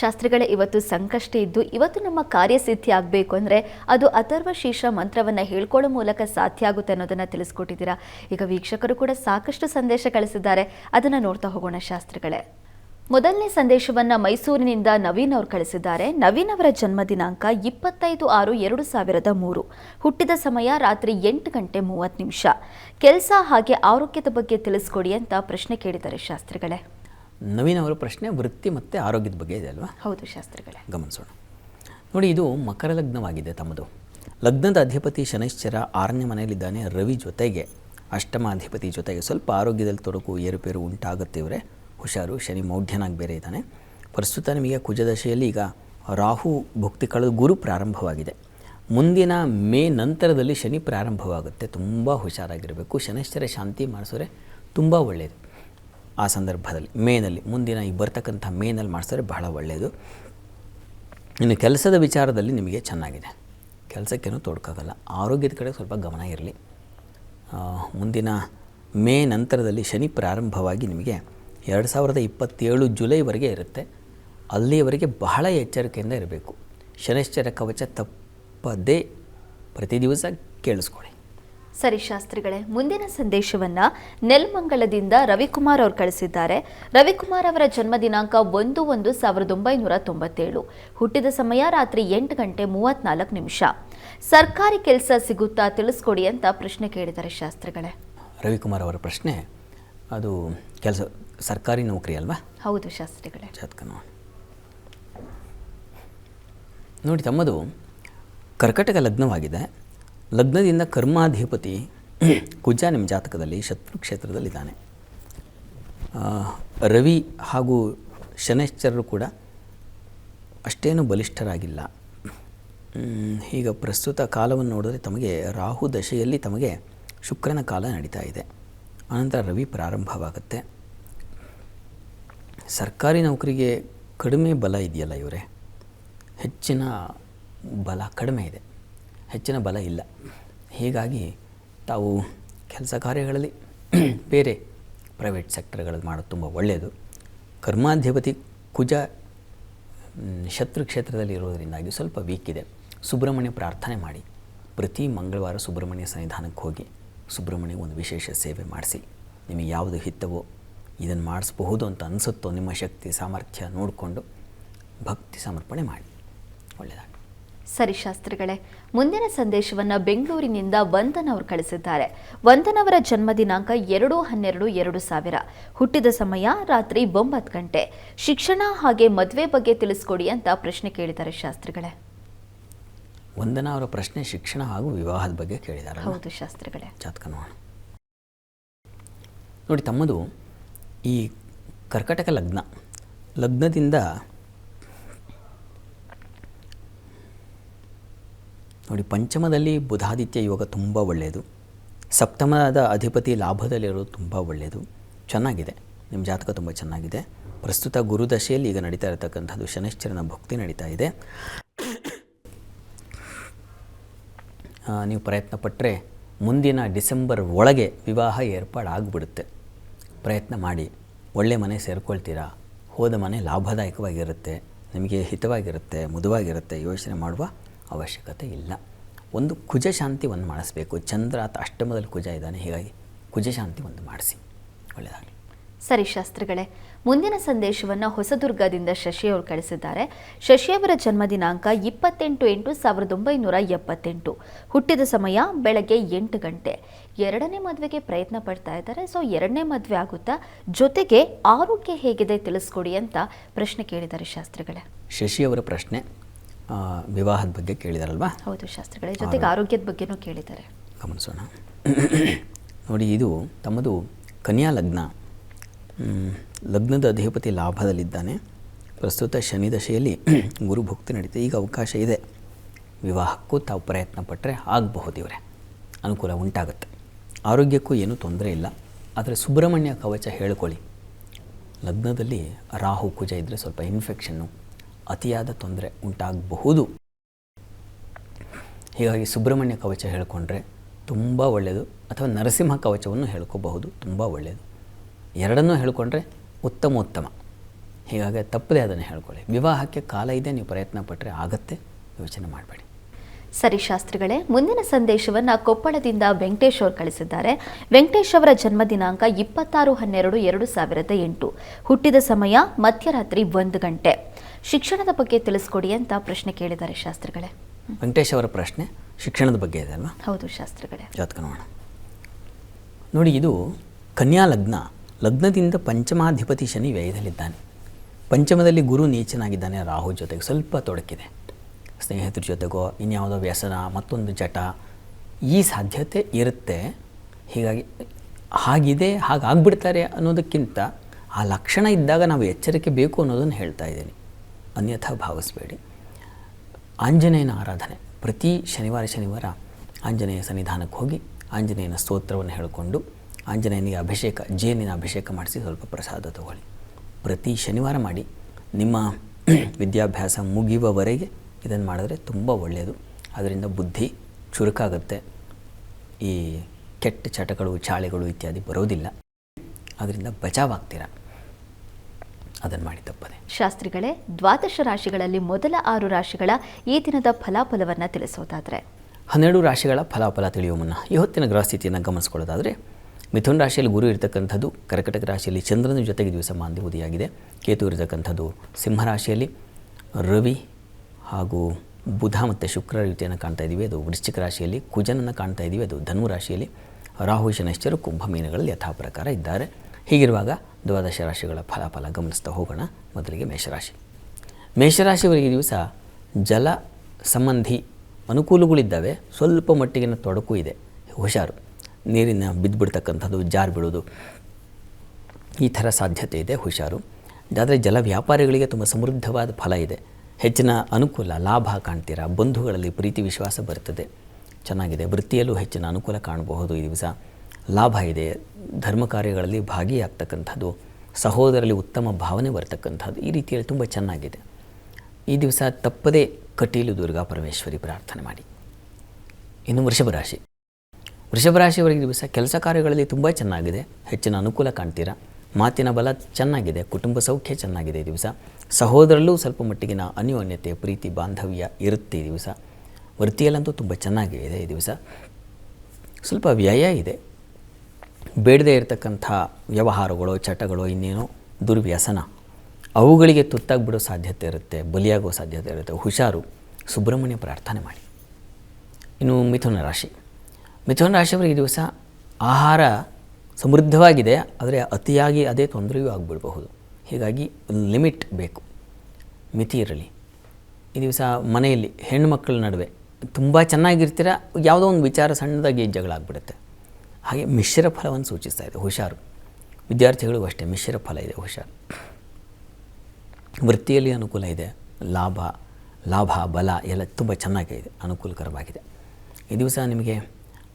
Speaker 1: ಶಾಸ್ತ್ರಿಗಳೇ, ಇವತ್ತು ಸಂಕಷ್ಟ ಇದ್ದು ಇವತ್ತು ನಮ್ಮ ಕಾರ್ಯಸಿದ್ಧಿ ಆಗಬೇಕು ಅಂದರೆ ಅದು ಅಥರ್ವ ಶೀರ್ಷ ಮಂತ್ರವನ್ನು ಹೇಳ್ಕೊಳ್ಳೋ ಮೂಲಕ ಸಾಧ್ಯ ಆಗುತ್ತೆ ಅನ್ನೋದನ್ನು ತಿಳಿಸ್ಕೊಟ್ಟಿದ್ದೀರಾ. ಈಗ ವೀಕ್ಷಕರು ಕೂಡ ಸಾಕಷ್ಟು ಸಂದೇಶ ಕಳಿಸಿದ್ದಾರೆ. ಅದನ್ನು ನೋಡ್ತಾ ಹೋಗೋಣ ಶಾಸ್ತ್ರಿಗಳೇ. ಮೊದಲನೇ ಸಂದೇಶವನ್ನ ಮೈಸೂರಿನಿಂದ ನವೀನ್ ಅವರು ಕಳಿಸಿದ್ದಾರೆ. ನವೀನ್ ಅವರ ಜನ್ಮ ದಿನಾಂಕ ಇಪ್ಪತ್ತೈದು ಆರು ಎರಡು ಸಾವಿರದ ಮೂರು. ಹುಟ್ಟಿದ ಸಮಯ ರಾತ್ರಿ ಎಂಟು ಗಂಟೆ ಮೂವತ್ತು ನಿಮಿಷ. ಕೆಲಸ ಹಾಗೆ ಆರೋಗ್ಯದ ಬಗ್ಗೆ ತಿಳಿಸ್ಕೊಡಿ ಅಂತ ಪ್ರಶ್ನೆ ಕೇಳಿದ್ದಾರೆ ಶಾಸ್ತ್ರಿಗಳೇ.
Speaker 2: ನವೀನ್ ಅವರ ಪ್ರಶ್ನೆ ವೃತ್ತಿ ಮತ್ತು ಆರೋಗ್ಯದ ಬಗ್ಗೆ ಇದೆ ಅಲ್ವಾ?
Speaker 1: ಹೌದು ಶಾಸ್ತ್ರಿಗಳೇ.
Speaker 2: ಗಮನಿಸೋಣ ನೋಡಿ ಇದು ಮಕರ ಲಗ್ನವಾಗಿದೆ ತಮ್ಮದು. ಲಗ್ನದ ಅಧಿಪತಿ ಶನೈಶ್ಚರ ಆರನೇ ಮನೆಯಲ್ಲಿದ್ದಾನೆ ರವಿ ಜೊತೆಗೆ. ಅಷ್ಟಮ ಅಧಿಪತಿ ಜೊತೆಗೆ ಸ್ವಲ್ಪ ಆರೋಗ್ಯದಲ್ಲಿ ತೊಡಕು ಏರುಪೇರು ಉಂಟಾಗುತ್ತೆ ಇವರೇ. ಹುಷಾರು, ಶನಿ ಮೌಢ್ಯನಾಗಿ ಬೇರೆ ಇದ್ದಾನೆ. ಪ್ರಸ್ತುತ ನಿಮಗೆ ಕುಜದಶೆಯಲ್ಲಿ ಈಗ ರಾಹು ಭುಕ್ತಿ ಕಳೆದು ಗುರು ಪ್ರಾರಂಭವಾಗಿದೆ. ಮುಂದಿನ ಮೇ ನಂತರದಲ್ಲಿ ಶನಿ ಪ್ರಾರಂಭವಾಗುತ್ತೆ. ತುಂಬ ಹುಷಾರಾಗಿರಬೇಕು. ಶನೈಶ್ಚರ ಶಾಂತಿ ಮಾಡಿಸಿದ್ರೆ ತುಂಬ ಒಳ್ಳೆಯದು ಆ ಸಂದರ್ಭದಲ್ಲಿ, ಮೇನಲ್ಲಿ, ಮುಂದಿನ ಈ ಬರ್ತಕ್ಕಂಥ ಮೇನಲ್ಲಿ ಮಾಡಿಸಿದ್ರೆ ಬಹಳ ಒಳ್ಳೆಯದು ಇನ್ನು ಕೆಲಸದ ವಿಚಾರದಲ್ಲಿ ನಿಮಗೆ ಚೆನ್ನಾಗಿದೆ. ಕೆಲಸಕ್ಕೇನು ತೊಡಕಾಗಲ್ಲ. ಆರೋಗ್ಯದ ಕಡೆ ಸ್ವಲ್ಪ ಗಮನ ಇರಲಿ. ಮುಂದಿನ ಮೇ ನಂತರದಲ್ಲಿ ಶನಿ ಪ್ರಾರಂಭವಾಗಿ ನಿಮಗೆ ಎರಡು ಸಾವಿರದ ಇಪ್ಪತ್ತೇಳು ಜುಲೈವರೆಗೆ ಇರುತ್ತೆ. ಅಲ್ಲಿಯವರೆಗೆ ಬಹಳ ಎಚ್ಚರಿಕೆಯಿಂದ ಇರಬೇಕು. ಶನಿಶ್ಚರ ಕವಚ ತಪ್ಪದೇ ಪ್ರತಿ ದಿವಸ ಕೇಳಿಸ್ಕೊಳ್ಳಿ.
Speaker 1: ಸರಿ ಶಾಸ್ತ್ರಿಗಳೇ ಮುಂದಿನ ಸಂದೇಶವನ್ನು ನೆಲ್ಮಂಗಲದಿಂದ ರವಿಕುಮಾರ್ ಅವರು ಕಳಿಸಿದ್ದಾರೆ. ರವಿಕುಮಾರ್ ಅವರ ಜನ್ಮ ದಿನಾಂಕ ಒಂದು ಒಂದು ಸಾವಿರದ ಒಂಬೈನೂರ ತೊಂಬತ್ತೇಳು. ಹುಟ್ಟಿದ ಸಮಯ ರಾತ್ರಿ ಎಂಟು ಗಂಟೆ ಮೂವತ್ನಾಲ್ಕು ನಿಮಿಷ. ಸರ್ಕಾರಿ ಕೆಲಸ ಸಿಗುತ್ತಾ ತಿಳಿಸ್ಕೊಡಿ ಅಂತ ಪ್ರಶ್ನೆ ಕೇಳಿದ್ದಾರೆ ಶಾಸ್ತ್ರಿಗಳೇ.
Speaker 2: ರವಿಕುಮಾರ್ ಅವರ ಪ್ರಶ್ನೆ ಅದು ಕೆಲಸ ಸರ್ಕಾರಿ ನೌಕರಿ ಅಲ್ವಾ?
Speaker 1: ಹೌದು ಶಾಸ್ತ್ರಿಗಳೇ.
Speaker 2: ನೋಡಿ ನೋಡಿ ತಮ್ಮದು ಕರ್ಕಟಕ ಲಗ್ನವಾಗಿದೆ. ಲಗ್ನದಿಂದ ಕರ್ಮಾಧಿಪತಿ ಕುಜ ನಿಮ್ಮ ಜಾತಕದಲ್ಲಿ ಶತ್ರು ಕ್ಷೇತ್ರದಲ್ಲಿದ್ದಾನೆ. ರವಿ ಹಾಗೂ ಶನೈಶ್ಚರರು ಕೂಡ ಅಷ್ಟೇನು ಬಲಿಷ್ಠರಾಗಿಲ್ಲ. ಈಗ ಪ್ರಸ್ತುತ ಕಾಲವನ್ನು ನೋಡಿದ್ರೆ ತಮಗೆ ರಾಹು ದಶೆಯಲ್ಲಿ ತಮಗೆ ಶುಕ್ರನ ಕಾಲ ನಡೀತಾ ಇದೆ. ಅನಂತರ ರವಿ ಪ್ರಾರಂಭವಾಗುತ್ತೆ. ಸರ್ಕಾರಿ ನೌಕರಿಗೆ ಕಡಿಮೆ ಬಲ ಇದೆಯಲ್ಲ ಇವರೇ? ಹೆಚ್ಚಿನ ಬಲ ಕಡಿಮೆ ಇದೆ. ಹೆಚ್ಚಿನ ಬಲ ಇಲ್ಲ. ಹೀಗಾಗಿ ತಾವು ಕೆಲಸ ಕಾರ್ಯಗಳಲ್ಲಿ ಬೇರೆ ಪ್ರೈವೇಟ್ ಸೆಕ್ಟರ್ಗಳಲ್ಲಿ ಮಾಡೋದು ತುಂಬ ಒಳ್ಳೆಯದು ಕರ್ಮಾಧಿಪತಿ ಕುಜ ಶತ್ರು ಕ್ಷೇತ್ರದಲ್ಲಿ ಇರೋದರಿಂದಾಗಿ ಸ್ವಲ್ಪ ವೀಕ್ ಇದೆ. ಸುಬ್ರಹ್ಮಣ್ಯ ಪ್ರಾರ್ಥನೆ ಮಾಡಿ. ಪ್ರತಿ ಮಂಗಳವಾರ ಸುಬ್ರಹ್ಮಣ್ಯ ಸನ್ನಿಧಾನಕ್ಕೆ ಹೋಗಿ. ಸುಬ್ರಹ್ಮಣ್ಯ ಒಂದು ವಿಶೇಷ ಸೇವೆ ಮಾಡಿಸಿ. ನಿಮಗೆ ಯಾವುದು ಹಿತವೋ ಇದನ್ನು ಮಾಡಿಸಬಹುದು ಅಂತ ಅನಿಸುತ್ತೋ ನಿಮ್ಮ ಶಕ್ತಿ, ಸಾಮರ್ಥ್ಯ ನೋಡಿಕೊಂಡು ಭಕ್ತಿ ಸಮರ್ಪಣೆ ಮಾಡಿ. ಒಳ್ಳೆಯದಾಗಿ
Speaker 1: ಸರಿ ಶಾಸ್ತ್ರಿಗಳೇ, ಮುಂದಿನ ಸಂದೇಶವನ್ನು ಬೆಂಗಳೂರಿನಿಂದ ವಂದನ್ ಅವರು ಕಳಿಸಿದ್ದಾರೆ. ವಂದನ್ ಅವರ ಜನ್ಮ ದಿನಾಂಕ ಎರಡು ಹನ್ನೆರಡು ಎರಡು ಸಾವಿರ. ಹುಟ್ಟಿದ ಸಮಯ ರಾತ್ರಿ ಒಂಬತ್ತು ಗಂಟೆ. ಶಿಕ್ಷಣ ಹಾಗೆ ಮದುವೆ ಬಗ್ಗೆ ತಿಳಿಸ್ಕೊಡಿ ಅಂತ ಪ್ರಶ್ನೆ ಕೇಳಿದ್ದಾರೆ ಶಾಸ್ತ್ರಿಗಳೇ.
Speaker 2: ವಂದನಾ ಅವರ ಪ್ರಶ್ನೆ ಶಿಕ್ಷಣ ಹಾಗೂ ವಿವಾಹದ ಬಗ್ಗೆ ಕೇಳಿದ್ದಾರೆ
Speaker 1: ಹೌದು ಶಾಸ್ತ್ರಿಗಳೇ.
Speaker 2: ಜಾತಕ ನೋಡೋಣ. ನೋಡಿ ತಮ್ಮದು ಈ ಕರ್ಕಟಕ ಲಗ್ನ. ಲಗ್ನದಿಂದ ನೋಡಿ ಪಂಚಮದಲ್ಲಿ ಬುಧಾದಿತ್ಯ ಯೋಗ ತುಂಬ ಒಳ್ಳೆಯದು. ಸಪ್ತಮದ ಅಧಿಪತಿ ಲಾಭದಲ್ಲಿರೋದು ತುಂಬ ಒಳ್ಳೆಯದು. ಚೆನ್ನಾಗಿದೆ. ನಿಮ್ಮ ಜಾತಕ ತುಂಬ ಚೆನ್ನಾಗಿದೆ. ಪ್ರಸ್ತುತ ಗುರುದಶೆಯಲ್ಲಿ ಈಗ ನಡೀತಾ ಇರತಕ್ಕಂಥದ್ದು ಶನಿಶ್ಚರನ ಭಕ್ತಿ ನಡೀತಾ ಇದೆ ಆ, ನೀವು ಪ್ರಯತ್ನ ಪಟ್ಟರೆ ಮುಂದಿನ ಡಿಸೆಂಬರ್ ಒಳಗೆ ವಿವಾಹ ಏರ್ಪಾಡಾಗ್ಬಿಡುತ್ತೆ. ಪ್ರಯತ್ನ ಮಾಡಿ, ಒಳ್ಳೆ ಮನೆ ಸೇರ್ಕೊಳ್ತೀರಾ? ಹೋದ ಮನೆ ಲಾಭದಾಯಕವಾಗಿರುತ್ತೆ, ನಿಮಗೆ ಹಿತವಾಗಿರುತ್ತೆ, ಮುದುವಾಗಿರುತ್ತೆ, ಯೋಚನೆ ಮಾಡುವ ಅವಶ್ಯಕತೆ ಇಲ್ಲ. ಒಂದು ಕುಜ ಶಾಂತಿ ಒಂದು ಮಾಡಿಸ್ಬೇಕು. ಚಂದ್ರ ಆತ ಅಷ್ಟಮದಲ್ಲಿ ಕುಜ ಇದ್ದಾನೆ, ಹೀಗಾಗಿ ಕುಜ ಶಾಂತಿ ಒಂದು ಮಾಡಿಸಿ. ಒಳ್ಳೆಯದಾಗಲಿ
Speaker 1: ಸರಿ ಶಾಸ್ತ್ರಿಗಳೇ ಮುಂದಿನ ಸಂದೇಶವನ್ನು ಹೊಸದುರ್ಗದಿಂದ ಶಶಿ ಅವರು ಕಳಿಸಿದ್ದಾರೆ. ಶಶಿಯವರ ಜನ್ಮ ದಿನಾಂಕ ಇಪ್ಪತ್ತೆಂಟು ಎಂಟು ಸಾವಿರದ ಒಂಬೈನೂರ ಎಪ್ಪತ್ತೆಂಟು. ಹುಟ್ಟಿದ ಸಮಯ ಬೆಳಗ್ಗೆ ಎಂಟು ಗಂಟೆ. ಎರಡನೇ ಮದುವೆಗೆ ಪ್ರಯತ್ನ ಪಡ್ತಾ ಇದ್ದಾರೆ. ಸೊ ಎರಡನೇ ಮದುವೆ ಆಗುತ್ತಾ? ಜೊತೆಗೆ ಆರೋಗ್ಯ ಹೇಗಿದೆ ತಿಳಿಸ್ಕೊಡಿ ಅಂತ ಪ್ರಶ್ನೆ ಕೇಳಿದ್ದಾರೆ ಶಾಸ್ತ್ರಿಗಳೇ.
Speaker 2: ಶಶಿಯವರ ಪ್ರಶ್ನೆ ವಿವಾಹದ ಬಗ್ಗೆ ಕೇಳಿದಾರಲ್ವಾ?
Speaker 1: ಹೌದು ಶಾಸ್ತ್ರಿಗಳೇ ಜೊತೆಗೆ ಆರೋಗ್ಯದ ಬಗ್ಗೆನೂ ಕೇಳಿದ್ದಾರೆ.
Speaker 2: ಗಮನಿಸೋಣ. ನೋಡಿ ಇದು ತಮ್ಮದು ಕನ್ಯಾ ಲಗ್ನ ಲಗ್ನದ ಅಧಿಪತಿ ಲಾಭದಲ್ಲಿದ್ದಾನೆ. ಪ್ರಸ್ತುತ ಶನಿ ದಶೆಯಲ್ಲಿ ಗುರು ಭಕ್ತಿ ನಡೀತೆ. ಈಗ ಅವಕಾಶ ಇದೆ. ವಿವಾಹಕ್ಕೂ ತಾವು ಪ್ರಯತ್ನ ಪಟ್ಟರೆ ಆಗಬಹುದು ಇವರೇ. ಅನುಕೂಲ ಉಂಟಾಗುತ್ತೆ. ಆರೋಗ್ಯಕ್ಕೂ ಏನೂ ತೊಂದರೆ ಇಲ್ಲ. ಆದರೆ ಸುಬ್ರಹ್ಮಣ್ಯ ಕವಚ ಹೇಳ್ಕೊಳ್ಳಿ. ಲಗ್ನದಲ್ಲಿ ರಾಹು ಕುಜ ಇದ್ದರೆ ಸ್ವಲ್ಪ ಇನ್ಫೆಕ್ಷನ್ನು ಅತಿಯಾದ ತೊಂದರೆ ಉಂಟಾಗಬಹುದು. ಹೀಗಾಗಿ ಸುಬ್ರಹ್ಮಣ್ಯ ಕವಚ ಹೇಳಿಕೊಂಡ್ರೆ ತುಂಬ ಒಳ್ಳೆಯದು ಅಥವಾ ನರಸಿಂಹ ಕವಚವನ್ನು ಹೇಳ್ಕೋಬಹುದು. ತುಂಬ ಒಳ್ಳೆಯದು ಎರಡನ್ನೂ ಹೇಳಿಕೊಂಡ್ರೆ ಉತ್ತಮ ಹೀಗಾಗಿ ತಪ್ಪದೆ ಅದನ್ನು ಹೇಳ್ಕೊಳ್ಳಿ. ವಿವಾಹಕ್ಕೆ ಕಾಲ ಇದೆ ನೀವು ಪ್ರಯತ್ನ ಪಟ್ಟರೆ ಆಗತ್ತೆ ಯೋಚನೆ ಮಾಡಬೇಡಿ.
Speaker 1: ಸರಿ ಶಾಸ್ತ್ರಿಗಳೇ ಮುಂದಿನ ಸಂದೇಶವನ್ನು ಕೊಪ್ಪಳದಿಂದ ವೆಂಕಟೇಶ್ ಅವರು ಕಳಿಸಿದ್ದಾರೆ. ವೆಂಕಟೇಶ್ ಅವರ ಜನ್ಮ ದಿನಾಂಕ ಇಪ್ಪತ್ತಾರು ಹನ್ನೆರಡು ಎರಡು ಸಾವಿರದ ಎಂಟು. ಹುಟ್ಟಿದ ಸಮಯ ಮಧ್ಯರಾತ್ರಿ ಒಂದು ಗಂಟೆ. ಶಿಕ್ಷಣದ ಬಗ್ಗೆ ತಿಳಿಸ್ಕೊಡಿ ಅಂತ ಪ್ರಶ್ನೆ ಕೇಳಿದ್ದಾರೆ ಶಾಸ್ತ್ರಿಗಳೇ.
Speaker 2: ವೆಂಕಟೇಶ್ ಅವರ ಪ್ರಶ್ನೆ ಶಿಕ್ಷಣದ ಬಗ್ಗೆ ಇದೆ ಅಲ್ವಾ?
Speaker 1: ಹೌದು ಶಾಸ್ತ್ರಿಗಳೇ.
Speaker 2: ಜಾತಕ ನೋಡಿ ಇದು ಕನ್ಯಾ ಲಗ್ನ ಲಗ್ನದಿಂದ ಪಂಚಮಾಧಿಪತಿ ಶನಿ ವ್ಯಯದಲ್ಲಿದ್ದಾನೆ. ಪಂಚಮದಲ್ಲಿ ಗುರು ನೀಚನಾಗಿದ್ದಾನೆ, ರಾಹು ಜೊತೆಗೆ ಸ್ವಲ್ಪ ತೊಡಕಿದೆ. ಸ್ನೇಹಿತರ ಜೊತೆಗೋ, ಇನ್ಯಾವುದೋ ವ್ಯಸನ, ಮತ್ತೊಂದು ಜಟ, ಈ ಸಾಧ್ಯತೆ ಇರುತ್ತೆ. ಹೀಗಾಗಿ ಹಾಗಿದೆ, ಹಾಗಾಗ್ಬಿಡ್ತಾರೆ ಅನ್ನೋದಕ್ಕಿಂತ ಆ ಲಕ್ಷಣ ಇದ್ದಾಗ ನಾವು ಎಚ್ಚರಿಕೆ ಬೇಕು ಅನ್ನೋದನ್ನು ಹೇಳ್ತಾ ಇದ್ದೀನಿ. ಅನ್ಯಥಾ ಭಾವಿಸಬೇಡಿ. ಆಂಜನೇಯನ ಆರಾಧನೆ. ಪ್ರತಿ ಶನಿವಾರ ಶನಿವಾರ ಆಂಜನೇಯ ಸನ್ನಿಧಾನಕ್ಕೆ ಹೋಗಿ ಆಂಜನೇಯನ ಸ್ತೋತ್ರವನ್ನು ಹೇಳಿಕೊಂಡು ಆಂಜನೇಯನಿಗೆ ಅಭಿಷೇಕ ಜೇನಿನ ಅಭಿಷೇಕ ಮಾಡಿಸಿ ಸ್ವಲ್ಪ ಪ್ರಸಾದ ತಗೊಳ್ಳಿ. ಪ್ರತಿ ಶನಿವಾರ ಮಾಡಿ ನಿಮ್ಮ ವಿದ್ಯಾಭ್ಯಾಸ ಮುಗಿಯುವವರೆಗೆ ಇದನ್ನು ಮಾಡಿದ್ರೆ ತುಂಬ ಒಳ್ಳೆಯದು. ಅದರಿಂದ ಬುದ್ಧಿ ಚುರುಕಾಗುತ್ತೆ. ಈ ಕೆಟ್ಟ ಚಟಗಳು ಚಾಳೆಗಳು ಇತ್ಯಾದಿ ಬರೋದಿಲ್ಲ. ಅದರಿಂದ ಬಚಾವಾಗ್ತೀರ ಅದನ್ನು ಮಾಡಿ ತಪ್ಪದೆ.
Speaker 1: ಶಾಸ್ತ್ರಿಗಳೇ ದ್ವಾದಶ ರಾಶಿಗಳಲ್ಲಿ ಮೊದಲ ಆರು ರಾಶಿಗಳ ಈ ದಿನದ ಫಲಾಫಲವನ್ನು ತಿಳಿಸೋದಾದ್ರೆ?
Speaker 2: ಹನ್ನೆರಡು ರಾಶಿಗಳ ಫಲಾಫಲ ತಿಳಿಯುವ ಮುನ್ನ ಇವತ್ತಿನ ಹೊತ್ತಿನ ಗ್ರಹ ಸ್ಥಿತಿಯನ್ನು ಗಮನಿಸ್ಕೊಳ್ಳೋದಾದರೆ ಮಿಥುನ ರಾಶಿಯಲ್ಲಿ ಗುರು ಇರತಕ್ಕಂಥದ್ದು, ಕರ್ಕಟಕ ರಾಶಿಯಲ್ಲಿ ಚಂದ್ರನ ಜೊತೆಗೆ ದಿವಸ ಮಾಂದ್ಯವುದಿಯಾಗಿದೆ ಕೇತು ಇರತಕ್ಕಂಥದ್ದು ಸಿಂಹರಾಶಿಯಲ್ಲಿ ರವಿ ಹಾಗೂ ಬುಧ ಮತ್ತು ಶುಕ್ರ ರೀತಿಯನ್ನು ಕಾಣ್ತಾ ಇದ್ದೀವಿ. ಅದು ವೃಶ್ಚಿಕ ರಾಶಿಯಲ್ಲಿ ಕುಜನನ್ನು ಕಾಣ್ತಾ ಇದ್ದೀವಿ. ಅದು ಧನು ರಾಶಿಯಲ್ಲಿ ರಾಹು ಶನೈಶ್ಚರು ಕುಂಭ ಮೀನುಗಳಲ್ಲಿ ಯಥಾ ಪ್ರಕಾರ ಇದ್ದಾರೆ. ಹೀಗಿರುವಾಗ ದ್ವಾದಶ ರಾಶಿಗಳ ಫಲಾಫಲ ಗಮನಿಸ್ತಾ ಹೋಗೋಣ. ಮೊದಲಿಗೆ ಮೇಷರಾಶಿ. ಮೇಷರಾಶಿಯವರಿಗೆ ದಿವಸ ಜಲ ಸಂಬಂಧಿ ಅನುಕೂಲಗಳಿದ್ದಾವೆ ಸ್ವಲ್ಪ ಮಟ್ಟಿಗಿನ ತೊಡಕು ಇದೆ. ಹುಷಾರು. ನೀರಿನ ಬಿದ್ದುಬಿಡ್ತಕ್ಕಂಥದ್ದು, ಜಾರು ಬಿಡೋದು ಈ ಥರ ಸಾಧ್ಯತೆ ಇದೆ ಹುಷಾರು. ಆದರೆ ಜಲ ವ್ಯಾಪಾರಿಗಳಿಗೆ ತುಂಬ ಸಮೃದ್ಧವಾದ ಫಲ ಇದೆ. ಹೆಚ್ಚಿನ ಅನುಕೂಲ, ಲಾಭ ಕಾಣ್ತೀರಾ? ಬಂಧುಗಳಲ್ಲಿ ಪ್ರೀತಿ ವಿಶ್ವಾಸ ಬರ್ತದೆ. ಚೆನ್ನಾಗಿದೆ. ವೃತ್ತಿಯಲ್ಲೂ ಹೆಚ್ಚಿನ ಅನುಕೂಲ ಕಾಣಬಹುದು ಈ ದಿವಸ. ಲಾಭ ಇದೆ. ಧರ್ಮ ಕಾರ್ಯಗಳಲ್ಲಿ ಭಾಗಿಯಾಗ್ತಕ್ಕಂಥದ್ದು ಸಹೋದರಲ್ಲಿ ಉತ್ತಮ ಭಾವನೆ ಬರ್ತಕ್ಕಂಥದ್ದು ಈ ರೀತಿಯಲ್ಲಿ ತುಂಬ ಚೆನ್ನಾಗಿದೆ. ಈ ದಿವಸ ತಪ್ಪದೇ ಕಟೀಲು ದುರ್ಗಾ ಪರಮೇಶ್ವರಿ ಪ್ರಾರ್ಥನೆ ಮಾಡಿ. ಇನ್ನು ವೃಷಭ ರಾಶಿ. ವೃಷಭ ರಾಶಿಯವರಿಗೆ ದಿವಸ ಕೆಲಸ ಕಾರ್ಯಗಳಲ್ಲಿ ತುಂಬ ಚೆನ್ನಾಗಿದೆ. ಹೆಚ್ಚಿನ ಅನುಕೂಲ ಕಾಣ್ತೀರಾ? ಮಾತಿನ ಬಲ ಚೆನ್ನಾಗಿದೆ. ಕುಟುಂಬ ಸೌಖ್ಯ ಚೆನ್ನಾಗಿದೆ ಈ ದಿವಸ. ಸಹೋದರಲ್ಲೂ ಸ್ವಲ್ಪ ಮಟ್ಟಿಗಿನ ಅನ್ಯೋನ್ಯತೆ ಪ್ರೀತಿ, ಬಾಂಧವ್ಯ ಇರುತ್ತೆ ಈ ದಿವಸ. ವೃತ್ತಿಯಲ್ಲಂತೂ ತುಂಬ ಚೆನ್ನಾಗಿದೆ ಈ ದಿವಸ. ಸ್ವಲ್ಪ ವ್ಯಯ ಇದೆ. ಬೇಡದೇ ಇರತಕ್ಕಂಥ ವ್ಯವಹಾರಗಳು, ಚಟಗಳು, ಇನ್ನೇನೋ ದುರ್ವ್ಯಸನ. ಅವುಗಳಿಗೆ ತುತ್ತಾಗ್ಬಿಡೋ ಸಾಧ್ಯತೆ ಇರುತ್ತೆ, ಬಲಿಯಾಗೋ ಸಾಧ್ಯತೆ ಇರುತ್ತೆ. ಹುಷಾರು, ಸುಬ್ರಹ್ಮಣ್ಯ ಪ್ರಾರ್ಥನೆ ಮಾಡಿ. ಇನ್ನು ಮಿಥುನ ರಾಶಿ. ಮಿಥುನ ರಾಶಿಯವರು ಈ ದಿವಸ ಆಹಾರ ಸಮೃದ್ಧವಾಗಿದೆ, ಆದರೆ ಅತಿಯಾಗಿ ಅದೇ ತೊಂದರೆಯೂ ಆಗಿಬಿಡಬಹುದು. ಹೀಗಾಗಿ ಒಂದು ಲಿಮಿಟ್ ಬೇಕು. ಮಿತಿ ಇರಲಿ. ಈ ದಿವಸ ಮನೆಯಲ್ಲಿ ಹೆಣ್ಣುಮಕ್ಕಳ ನಡುವೆ ತುಂಬ ಚೆನ್ನಾಗಿರ್ತೀರ? ಯಾವುದೋ ಒಂದು ವಿಚಾರ ಸಣ್ಣದಾಗಿ ಜಗಳ ಆಗಿಬಿಡುತ್ತೆ ಹಾಗೆ ಮಿಶ್ರ ಫಲವನ್ನು ಸೂಚಿಸ್ತಾ ಇದೆ. ಹುಷಾರು. ವಿದ್ಯಾರ್ಥಿಗಳಿಗೂ ಅಷ್ಟೇ, ಮಿಶ್ರ ಫಲ ಇದೆ, ಹುಷಾರು. ವೃತ್ತಿಯಲ್ಲಿ ಅನುಕೂಲ ಇದೆ. ಲಾಭ ಲಾಭ, ಬಲ ಎಲ್ಲ ತುಂಬ ಚೆನ್ನಾಗಿದೆ, ಅನುಕೂಲಕರವಾಗಿದೆ. ಈ ದಿವಸ ನಿಮಗೆ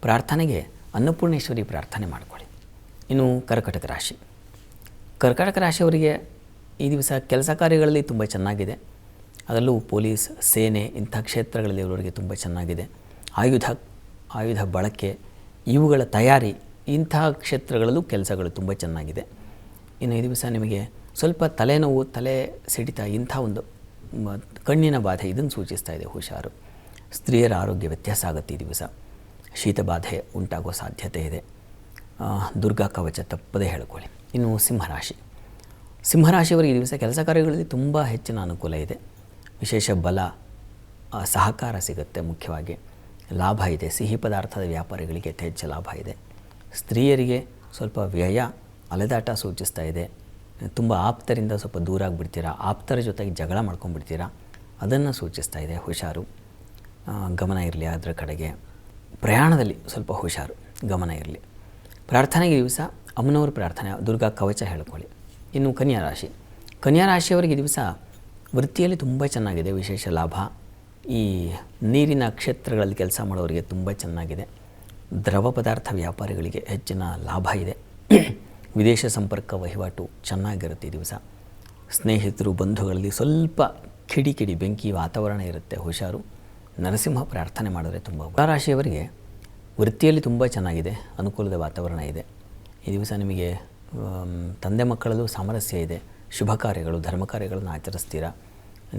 Speaker 2: ಪ್ರಾರ್ಥನೆಗೆ, ಅನ್ನಪೂರ್ಣೇಶ್ವರಿ ಪ್ರಾರ್ಥನೆ ಮಾಡಿಕೊಳ್ಳಿ. ಇನ್ನು ಕರ್ಕಟಕ ರಾಶಿ. ಕರ್ಕಟಕ ರಾಶಿಯವರಿಗೆ ಈ ದಿವಸ ಕೆಲಸ ಕಾರ್ಯಗಳಲ್ಲಿ ತುಂಬ ಚೆನ್ನಾಗಿದೆ. ಅದರಲ್ಲೂ ಪೊಲೀಸ್, ಸೇನೆ ಇಂಥ ಕ್ಷೇತ್ರಗಳಲ್ಲಿ ಇವರವರಿಗೆ ತುಂಬ ಚೆನ್ನಾಗಿದೆ. ಆಯುಧ ಆಯುಧ ಬಳಕೆ, ಇವುಗಳ ತಯಾರಿ ಇಂತಹ ಕ್ಷೇತ್ರಗಳಲ್ಲೂ ಕೆಲಸಗಳು ತುಂಬ ಚೆನ್ನಾಗಿದೆ. ಇನ್ನು ಈ ದಿವಸ ನಿಮಗೆ ಸ್ವಲ್ಪ ತಲೆನೋವು, ತಲೆ ಸಿಡಿತ ಇಂಥ ಒಂದು ಕಣ್ಣಿನ ಬಾಧೆ ಇದನ್ನು ಸೂಚಿಸ್ತಾ ಇದೆ ಹುಷಾರು. ಸ್ತ್ರೀಯರ ಆರೋಗ್ಯ ವ್ಯತ್ಯಾಸ ಆಗುತ್ತೆ ಈ ದಿವಸ. ಶೀತ ಬಾಧೆ ಉಂಟಾಗುವ ಸಾಧ್ಯತೆ ಇದೆ. ದುರ್ಗಾ ಕವಚ ತಪ್ಪದೇ ಹೇಳ್ಕೊಳ್ಳಿ. ಇನ್ನು ಸಿಂಹರಾಶಿ. ಸಿಂಹರಾಶಿಯವರಿಗೆ ಈ ದಿವಸ ಕೆಲಸ ಕಾರ್ಯಗಳಲ್ಲಿ ತುಂಬ ಹೆಚ್ಚಿನ ಅನುಕೂಲ ಇದೆ. ವಿಶೇಷ ಬಲ ಸಹಕಾರ ಸಿಗುತ್ತೆ ಮುಖ್ಯವಾಗಿ. ಲಾಭ ಇದೆ. ಸಿಹಿ ಪದಾರ್ಥದ ವ್ಯಾಪಾರಿಗಳಿಗೆ ಹೆಚ್ಚು ಲಾಭ ಇದೆ. ಸ್ತ್ರೀಯರಿಗೆ ಸ್ವಲ್ಪ ವ್ಯಯ, ಅಲೆದಾಟ ಸೂಚಿಸ್ತಾ ಇದೆ. ತುಂಬ ಆಪ್ತರಿಂದ ಸ್ವಲ್ಪ ದೂರ ಆಗಿಬಿಡ್ತೀರಾ? ಆಪ್ತರ ಜೊತೆಗೆ ಜಗಳ ಮಾಡ್ಕೊಂಡ್ಬಿಡ್ತೀರಾ? ಅದನ್ನು ಸೂಚಿಸ್ತಾ ಇದೆ ಹುಷಾರು. ಗಮನ ಇರಲಿ ಅದರ ಕಡೆಗೆ. ಪ್ರಯಾಣದಲ್ಲಿ ಸ್ವಲ್ಪ ಹುಷಾರು, ಗಮನ ಇರಲಿ. ಪ್ರಾರ್ಥನೆಗೆ ದಿವಸ ಅಮ್ಮನವ್ರ ಪ್ರಾರ್ಥನೆ, ದುರ್ಗಾ ಕವಚ ಹೇಳ್ಕೊಳ್ಳಿ. ಇನ್ನು ಕನ್ಯಾ ರಾಶಿ. ಕನ್ಯಾ ರಾಶಿಯವರಿಗೆ ದಿವಸ ವೃತ್ತಿಯಲ್ಲಿ ತುಂಬ ಚೆನ್ನಾಗಿದೆ, ವಿಶೇಷ ಲಾಭ. ಈ ನೀರಿನ ಕ್ಷೇತ್ರಗಳಲ್ಲಿ ಕೆಲಸ ಮಾಡೋರಿಗೆ ತುಂಬ ಚೆನ್ನಾಗಿದೆ. ದ್ರವ ಪದಾರ್ಥ ವ್ಯಾಪಾರಿಗಳಿಗೆ ಹೆಚ್ಚಿನ ಲಾಭ ಇದೆ. ವಿದೇಶ ಸಂಪರ್ಕ ವಹಿವಾಟು ಚೆನ್ನಾಗಿರುತ್ತೆ ಈ ದಿವಸ. ಸ್ನೇಹಿತರು, ಬಂಧುಗಳಲ್ಲಿ ಸ್ವಲ್ಪ ಕಿಡಿಕಿಡಿ ಕಿಡಿ ಬೆಂಕಿ ವಾತಾವರಣ ಇರುತ್ತೆ, ಹುಷಾರು. ನರಸಿಂಹ ಪ್ರಾರ್ಥನೆ ಮಾಡಿದ್ರೆ ತುಂಬ ರಾಶಿಯವರಿಗೆ ವೃತ್ತಿಯಲ್ಲಿ ತುಂಬ ಚೆನ್ನಾಗಿದೆ, ಅನುಕೂಲದ ವಾತಾವರಣ ಇದೆ. ಈ ದಿವಸ ನಿಮಗೆ ತಂದೆ ಮಕ್ಕಳಲ್ಲೂ ಸಾಮರಸ್ಯ ಇದೆ. ಶುಭ ಕಾರ್ಯಗಳು, ಧರ್ಮ ಕಾರ್ಯಗಳನ್ನು ಆಚರಿಸ್ತೀರಾ?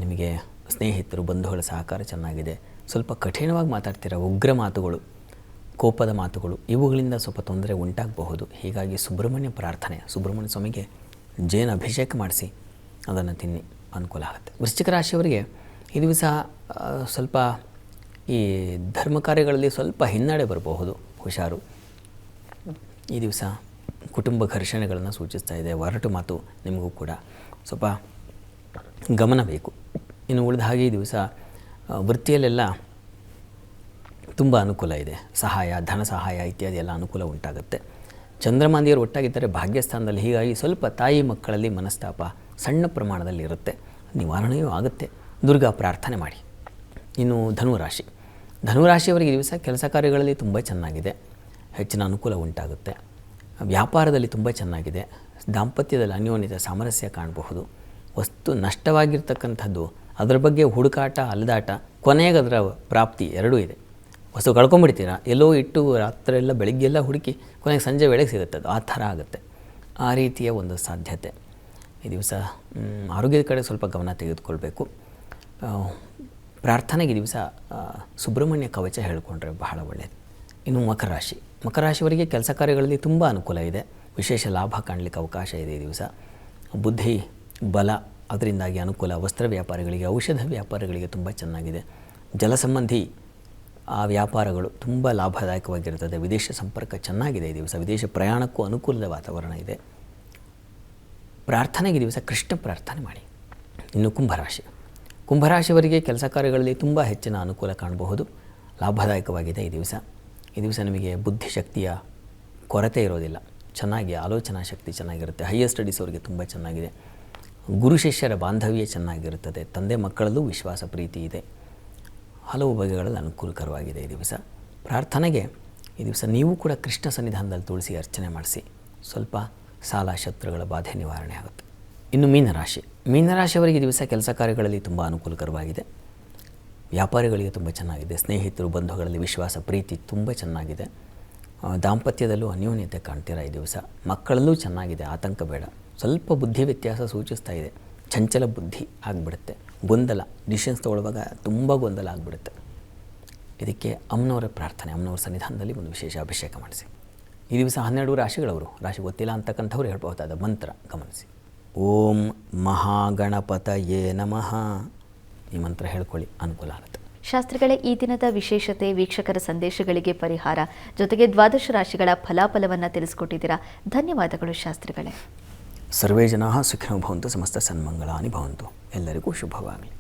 Speaker 2: ನಿಮಗೆ ಸ್ನೇಹಿತರು, ಬಂಧುಗಳ ಸಹಕಾರ ಚೆನ್ನಾಗಿದೆ. ಸ್ವಲ್ಪ ಕಠಿಣವಾಗಿ ಮಾತಾಡ್ತೀರಾ? ಉಗ್ರ ಮಾತುಗಳು, ಕೋಪದ ಮಾತುಗಳು, ಇವುಗಳಿಂದ ಸ್ವಲ್ಪ ತೊಂದರೆ ಉಂಟಾಗಬಹುದು. ಹೀಗಾಗಿ ಸುಬ್ರಹ್ಮಣ್ಯ ಪ್ರಾರ್ಥನೆ, ಸುಬ್ರಹ್ಮಣ್ಯ ಸ್ವಾಮಿಗೆ ಜೇನು ಅಭಿಷೇಕ ಮಾಡಿಸಿ, ಅದನ್ನು ತಿನ್ನಿ, ಅನುಕೂಲ ಆಗುತ್ತೆ. ವೃಶ್ಚಿಕ ರಾಶಿಯವರಿಗೆ ಈ ದಿವಸ ಸ್ವಲ್ಪ ಈ ಧರ್ಮ ಕಾರ್ಯಗಳಲ್ಲಿ ಸ್ವಲ್ಪ ಹಿನ್ನಡೆ ಬರಬಹುದು, ಹುಷಾರು. ಈ ದಿವಸ ಕುಟುಂಬ ಘರ್ಷಣೆಗಳನ್ನು ಸೂಚಿಸ್ತಾ ಇದೆ ಹೊರಟು ಮಾತು ನಿಮಗೂ ಕೂಡ. ಸ್ವಲ್ಪ ಗಮನ ಬೇಕು ಇನ್ನು ಉಳಿದ ಹಾಗೆ ಈ ದಿವಸ ವೃತ್ತಿಯಲ್ಲೆಲ್ಲ ತುಂಬ ಅನುಕೂಲ ಇದೆ. ಸಹಾಯ, ಧನ ಸಹಾಯ ಇತ್ಯಾದಿ ಎಲ್ಲ ಅನುಕೂಲ ಉಂಟಾಗುತ್ತೆ. ಚಂದ್ರಮಾಂದಿಯರು ಒಟ್ಟಾಗಿದ್ದರೆ ಭಾಗ್ಯಸ್ಥಾನದಲ್ಲಿ ಹೀಗಾಗಿ ಸ್ವಲ್ಪ ತಾಯಿ ಮಕ್ಕಳಲ್ಲಿ ಮನಸ್ತಾಪ ಸಣ್ಣ ಪ್ರಮಾಣದಲ್ಲಿ ಇರುತ್ತೆ ನಿವಾರಣೆಯೂ ಆಗುತ್ತೆ. ದುರ್ಗಾ ಪ್ರಾರ್ಥನೆ ಮಾಡಿ. ಇನ್ನು ಧನುರಾಶಿ. ಧನುರಾಶಿಯವರಿಗೆ ದಿವಸ ಕೆಲಸ ಕಾರ್ಯಗಳಲ್ಲಿ ತುಂಬ ಚೆನ್ನಾಗಿದೆ. ಹೆಚ್ಚಿನ ಅನುಕೂಲ ಉಂಟಾಗುತ್ತೆ. ವ್ಯಾಪಾರದಲ್ಲಿ ತುಂಬ ಚೆನ್ನಾಗಿದೆ. ದಾಂಪತ್ಯದಲ್ಲಿ ಅನ್ಯೋನ್ಯತೆ, ಸಾಮರಸ್ಯ ಕಾಣಬಹುದು. ವಸ್ತು ನಷ್ಟವಾಗಿರ್ತಕ್ಕಂಥದ್ದು, ಅದರ ಬಗ್ಗೆ ಹುಡುಕಾಟ ಅಲ್ಲದಾಟ ಕೊನೆಗೆ ಅದರ ಪ್ರಾಪ್ತಿ ಎರಡೂ ಇದೆ. ವಸ್ತು ಕಳ್ಕೊಂಡ್ಬಿಡ್ತೀರಾ? ಎಲ್ಲೋ ಇಟ್ಟು ರಾತ್ರಿ ಎಲ್ಲ ಬೆಳಗ್ಗೆಲ್ಲ ಹುಡುಕಿ ಕೊನೆಗೆ ಸಂಜೆ ವೇಳೆಗೆ ಸಿಗುತ್ತೆ ಅದು. ಆ ಥರ ಆಗುತ್ತೆ. ಆ ರೀತಿಯ ಒಂದು ಸಾಧ್ಯತೆ. ಈ ದಿವಸ ಆರೋಗ್ಯದ ಕಡೆ ಸ್ವಲ್ಪ ಗಮನ ತೆಗೆದುಕೊಳ್ಬೇಕು. ಪ್ರಾರ್ಥನೆಗೆ ದಿವಸ ಸುಬ್ರಹ್ಮಣ್ಯ ಕವಚ ಹೇಳಿಕೊಂಡ್ರೆ ಬಹಳ ಒಳ್ಳೆಯದು ಇನ್ನು ಮಕರ ರಾಶಿ ಮಕರ ರಾಶಿಯವರಿಗೆ ಕೆಲಸ ಕಾರ್ಯಗಳಲ್ಲಿ ತುಂಬ ಅನುಕೂಲ ಇದೆ. ವಿಶೇಷ ಲಾಭ ಕಾಣಲಿಕ್ಕೆ ಅವಕಾಶ ಇದೆ ಈ ದಿವಸ. ಬುದ್ಧಿ, ಬಲ, ಅದರಿಂದಾಗಿ ಅನುಕೂಲ ವಸ್ತ್ರ ವ್ಯಾಪಾರಿಗಳಿಗೆ, ಔಷಧ ವ್ಯಾಪಾರಿಗಳಿಗೆ ತುಂಬ ಚೆನ್ನಾಗಿದೆ. ಜಲ ಸಂಬಂಧಿ, ಆ ವ್ಯಾಪಾರಗಳು ತುಂಬ ಲಾಭದಾಯಕವಾಗಿರ್ತದೆ ವಿದೇಶ ಸಂಪರ್ಕ ಚೆನ್ನಾಗಿದೆ ಈ ದಿವಸ. ವಿದೇಶ ಪ್ರಯಾಣಕ್ಕೂ ಅನುಕೂಲದ ವಾತಾವರಣ ಇದೆ. ಪ್ರಾರ್ಥನೆಗೆ ದಿವಸ ಕೃಷ್ಣ ಪ್ರಾರ್ಥನೆ ಮಾಡಿ. ಇನ್ನು ಕುಂಭರಾಶಿ. ಕುಂಭರಾಶಿಯವರಿಗೆ ಕೆಲಸ ಕಾರ್ಯಗಳಲ್ಲಿ ತುಂಬ ಹೆಚ್ಚಿನ ಅನುಕೂಲ ಕಾಣಬಹುದು. ಲಾಭದಾಯಕವಾಗಿದೆ ಈ ದಿವಸ. ಈ ದಿವಸ ನಿಮಗೆ ಬುದ್ಧಿಶಕ್ತಿಯ ಕೊರತೆ ಇರೋದಿಲ್ಲ. ಚೆನ್ನಾಗಿ ಆಲೋಚನಾ ಶಕ್ತಿ ಚೆನ್ನಾಗಿರುತ್ತೆ. ಹೈಯರ್ ಸ್ಟಡೀಸ್ ಅವರಿಗೆ ತುಂಬ ಚೆನ್ನಾಗಿದೆ. ಗುರು ಶಿಷ್ಯರ ಬಾಂಧವ್ಯ ಚೆನ್ನಾಗಿರುತ್ತದೆ. ತಂದೆ ಮಕ್ಕಳಲ್ಲೂ ವಿಶ್ವಾಸ ಪ್ರೀತಿ ಇದೆ. ಹಲವು ಬಗೆಗಳಲ್ಲಿ ಅನುಕೂಲಕರವಾಗಿದೆ ಈ ದಿವಸ. ಪ್ರಾರ್ಥನೆಗೆ ಈ ದಿವಸ ನೀವು ಕೂಡ ಕೃಷ್ಣ ಸನ್ನಿಧಾನದಲ್ಲಿ ತುಳಸಿ ಅರ್ಚನೆ ಮಾಡಿಸಿ. ಸ್ವಲ್ಪ ಸಾಲ ಶತ್ರುಗಳ ಬಾಧೆ ನಿವಾರಣೆ ಆಗುತ್ತೆ. ಇನ್ನು ಮೀನರಾಶಿ. ಮೀನರಾಶಿಯವರಿಗೆ ದಿವಸ ಕೆಲಸ ಕಾರ್ಯಗಳಲ್ಲಿ ತುಂಬ ಅನುಕೂಲಕರವಾಗಿದೆ. ವ್ಯಾಪಾರಿಗಳಿಗೆ ತುಂಬ ಚೆನ್ನಾಗಿದೆ. ಸ್ನೇಹಿತರು, ಬಂಧುಗಳಲ್ಲಿ ವಿಶ್ವಾಸ, ಪ್ರೀತಿ ತುಂಬ ಚೆನ್ನಾಗಿದೆ. ದಾಂಪತ್ಯದಲ್ಲೂ ಅನ್ಯೋನ್ಯತೆ ಕಾಣ್ತೀರಾ ಈ ದಿವಸ? ಮಕ್ಕಳಲ್ಲೂ ಚೆನ್ನಾಗಿದೆ. ಆತಂಕ ಬೇಡ. ಸ್ವಲ್ಪ ಬುದ್ಧಿ ವ್ಯತ್ಯಾಸ ಸೂಚಿಸ್ತಾ ಇದೆ. ಚಂಚಲ ಬುದ್ಧಿ ಆಗಿಬಿಡುತ್ತೆ. ಗೊಂದಲ ಡಿಸಿಷನ್ಸ್ ತೊಗೊಳ್ಳುವಾಗ ತುಂಬ ಗೊಂದಲ ಆಗಿಬಿಡುತ್ತೆ. ಇದಕ್ಕೆ ಅಮ್ಮನವರ ಪ್ರಾರ್ಥನೆ, ಅಮ್ಮನವರ ಸನ್ನಿಧಾನದಲ್ಲಿ ಒಂದು ವಿಶೇಷ ಅಭಿಷೇಕ ಮಾಡಿಸಿ. ಈ ದಿವಸ ಹನ್ನೆರಡು ರಾಶಿಗಳವರು, ರಾಶಿ ಗೊತ್ತಿಲ್ಲ ಅಂತಕ್ಕಂಥವ್ರು ಹೇಳ್ಬಹುದಾದ ಮಂತ್ರ, ಗಮನಿಸಿ. ಓಂ ಮಹಾಗಣಪತಯೇ ನಮಃ. ಈ ಮಂತ್ರ ಹೇಳ್ಕೊಳ್ಳಿ ಅನುಕೂಲ ಆಗುತ್ತೆ.
Speaker 1: ಶಾಸ್ತ್ರಿಗಳೇ ಈ ದಿನದ ವಿಶೇಷತೆ ವೀಕ್ಷಕರ ಸಂದೇಶಗಳಿಗೆ ಪರಿಹಾರ. ಜೊತೆಗೆ ದ್ವಾದಶ ರಾಶಿಗಳ ಫಲಾಫಲವನ್ನು ತಿಳಿಸ್ಕೊಟ್ಟಿದ್ದೀರಾ. ಧನ್ಯವಾದಗಳು ಶಾಸ್ತ್ರಿಗಳೇ.
Speaker 2: ಸರ್ವೇ ಜನಾ ಸುಖಿನೋ ಭವಂತು ಸಮಸ್ತ ಸನ್ಮಂಗಳಾನಿ ಭವಂತು. ಎಲ್ಲರಿಗೂ ಶುಭವಾಗಲಿ.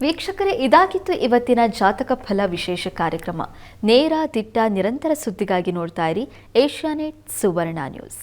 Speaker 1: ವೀಕ್ಷಕರೇ ಇದಾಗಿತ್ತು ಇವತ್ತಿನ ಜಾತಕ ಫಲ ವಿಶೇಷ ಕಾರ್ಯಕ್ರಮ. ನೇರ ದಿಟ್ಟ ನಿರಂತರ ಸುದ್ದಿಗಾಗಿ ನೋಡ್ತಾ ಇರಿ ಏಷ್ಯಾನೆಟ್ ಸುವರ್ಣ ನ್ಯೂಸ್.